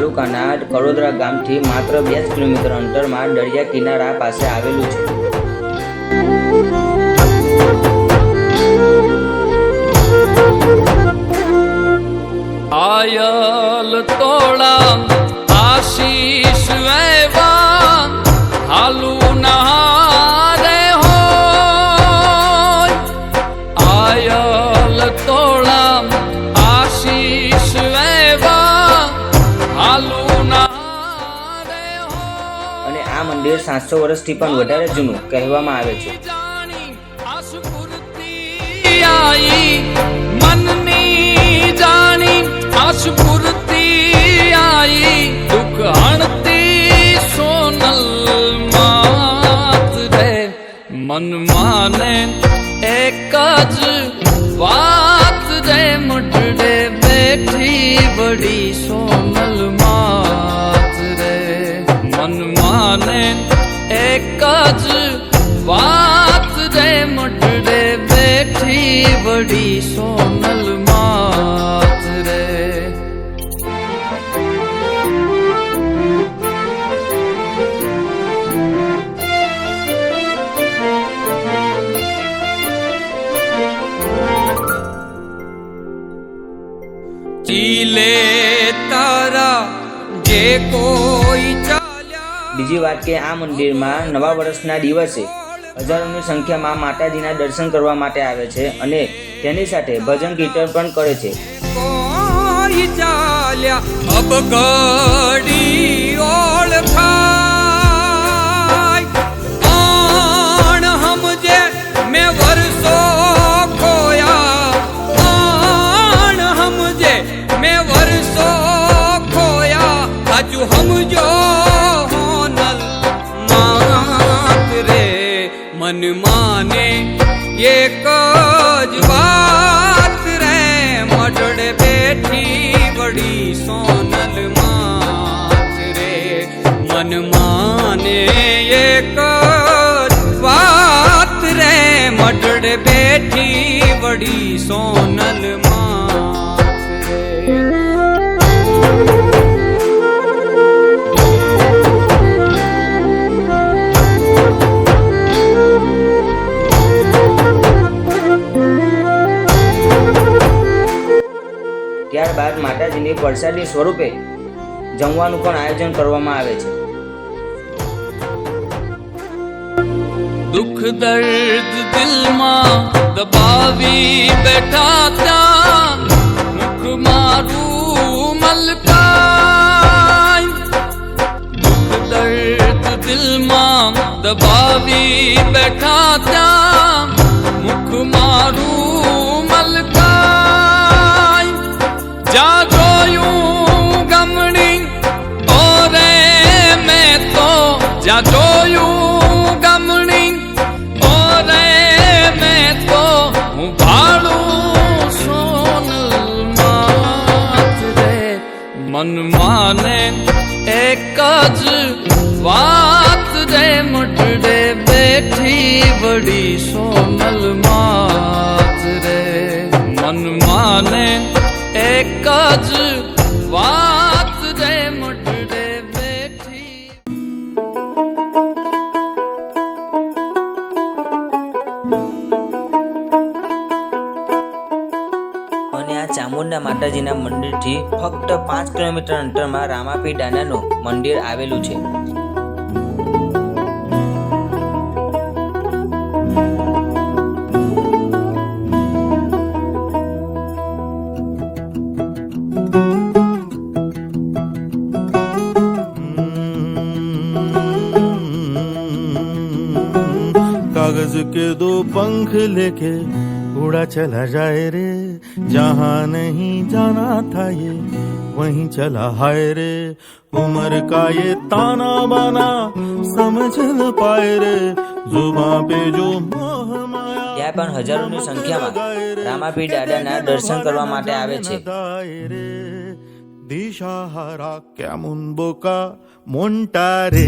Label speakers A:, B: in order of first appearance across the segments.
A: તાલુકાના કડોદરા ગામથી માત્ર બે જ કિલોમીટર અંતરમાં દરિયા કિનારા પાસે આવેલું છે.
B: આયલ તોળા
A: અને મંદિર સાતસો વર્ષથી પણ વધારે જૂનું કહેવામાં આવે છે.
B: મનની એક જ વાત રે મુઠડે બેઠી બડી સોનલ માત રે ચીલે તારા જે કોઈ ચાલ્યા
A: બીજી વાત કે આ મંદિરમાં નવા વર્ષના દિવસે હજારોની સંખ્યામાં માતાજીના દર્શન કરવા માટે આવે છે અને તેની સાથે ભજન કીર્તન પણ કરે છે.
B: બેઠી વડી સોનલ માત રે મન માને એક જ વાત રે મઢડ બેઠી વડી સોનલ માત
A: ત્યારબાદ માતાજીની પ્રસાદી સ્વરૂપે જમવાનું પણ આયોજન કરવામાં આવે છે.
B: દુઃખ, દર્દ દિલમાં દબાવી બેઠા તા મુખ મારું મલકાય દુઃખ, દર્દ દિલમાં દબાવી બેઠા તા મુખ મારું મન એક જ વાત રે મુઠડે બેઠી બડી સોનલ માત રે મન માને એક જ વાત
A: અને આ ચામુંડા માતાજીના મંદિરથી ફક્ત પાંચ કિલોમીટર અંતરમાં રામાપી દાદાનું મંદિર આવેલું છે
C: कागज के दो पंख लेके उड़ा चला जाए रे जहाँ नहीं जाना था ये वहीं चला हाय रे उम्र का ये ताना बाना समझ न पाए रे जुबा पे जो मोह माया
A: ત્યાં પણ હજારોની સંખ્યામાં રામાપી દાદાના દર્શન કરવા માટે આવે છે
C: રે દિશાહારા કેમુન બોકા મોન્ટા રે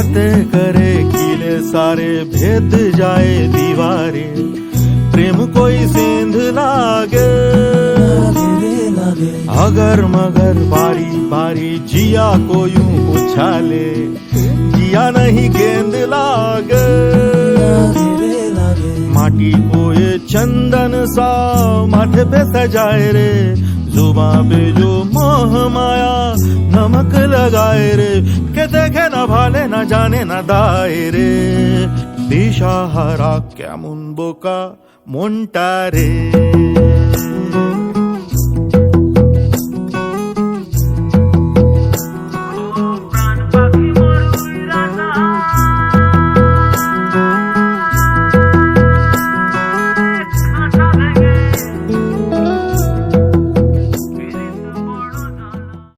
C: फतेह करे किले सारे भेद जाए दीवारे। प्रेम कोई सिंध लागे। अगर मगर बारी बारी जिया को यूँ उछाले जिया नहीं गेंद लागे। चंदन सा माथे पे सजाए रे जुबा पे जो मोह माया नमक लगाए रे के देखे न भाले न जाने न दाए रे দিশাহারা কেমন বোকা মনটা রে